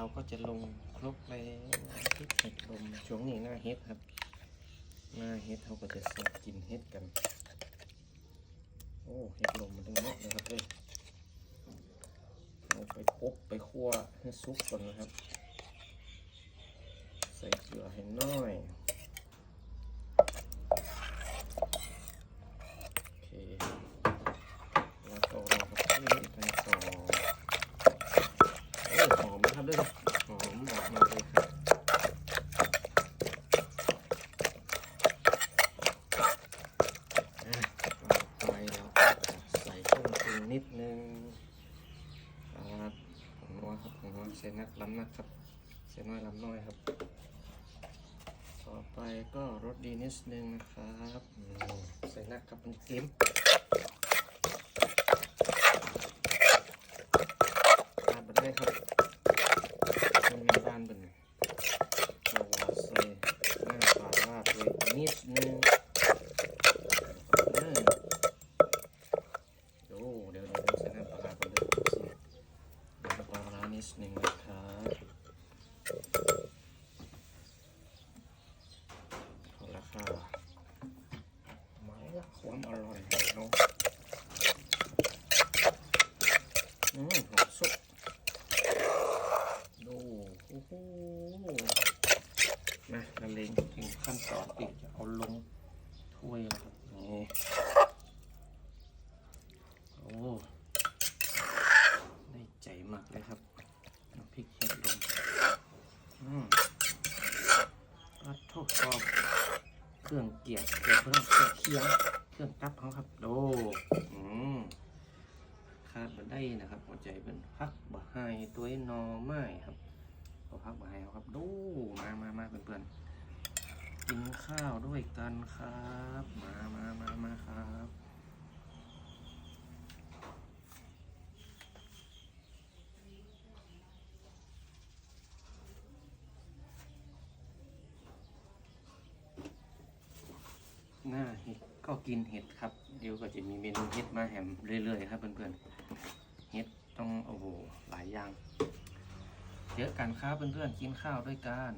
เราก็จะลงครบแล้วพริกเห็ดลมช่วงนี้หน้าเฮ็ดครับหน้าเฮ็ดเขาก็จะสดกินเฮ็ดกัน โอ้เฮ็ดลมมันต้องเนาะนะครับเลยเอาไปคลุกไปคั่วให้ซุปก่อนนะครับ ใส่เกลือให้น้อย โอเค แล้วก็รอกับที่นี่กันต่อโอ้หอมนะครับด้วยหอมออกมาเลยครับอะต่อไปเราก็จะใส่เครื่องปรุงนิดนึงอ่าผมว่า ครับผมว่าใส่นักล้ำนักครับใส่น้อยล้ำน้อยครับ ต่อไปก็รสดีนิดนึงนะครับ ใส่นักกับมันเค็ม ลาดไปได้ครับมันมีด้านบนเราใส่หน้าปลาลาดไว้นิดนึงเออโอ้เดี๋ยวเดี๋ยวใส่น้ำปลาร้าก่อนเลยสิน้ำปลาร้านิดนึงนะครับเอาละค่ะหมายละความอร่อยของเราอืมหอมสุดดูโอ้โหมาละเลงถึงขั้นตอนอีกจะเอาลงถ้วยแล้วครับนี่โอ้ได้ใจมากเลยครับน้ำพริกเห็ดลงอืม ก็ทดสอบเครื่องเกียร์เครื่มเครื่องเคียงเครื่องตับเขาครับโอ้อืมคาดบ่ได้นะครับหัวใจเป็นพักบ่ให้ตัวหนอไม้ครับก็พักบ่ให้เอาครับดูมามามาเพื่อนๆกินข้าวด้วยกันครับ มามามามาครับหน้าเห็ด ก็กินเห็ดครับ เดี๋ยวก็จะมีเมนูเห็ดมาแฮมเรื่อยๆครับเพื่อนๆ เห็ดต้องโอ้โหหลายอย่าง เยอะกันครับเพื่อนๆ กินข้าวด้วยกัน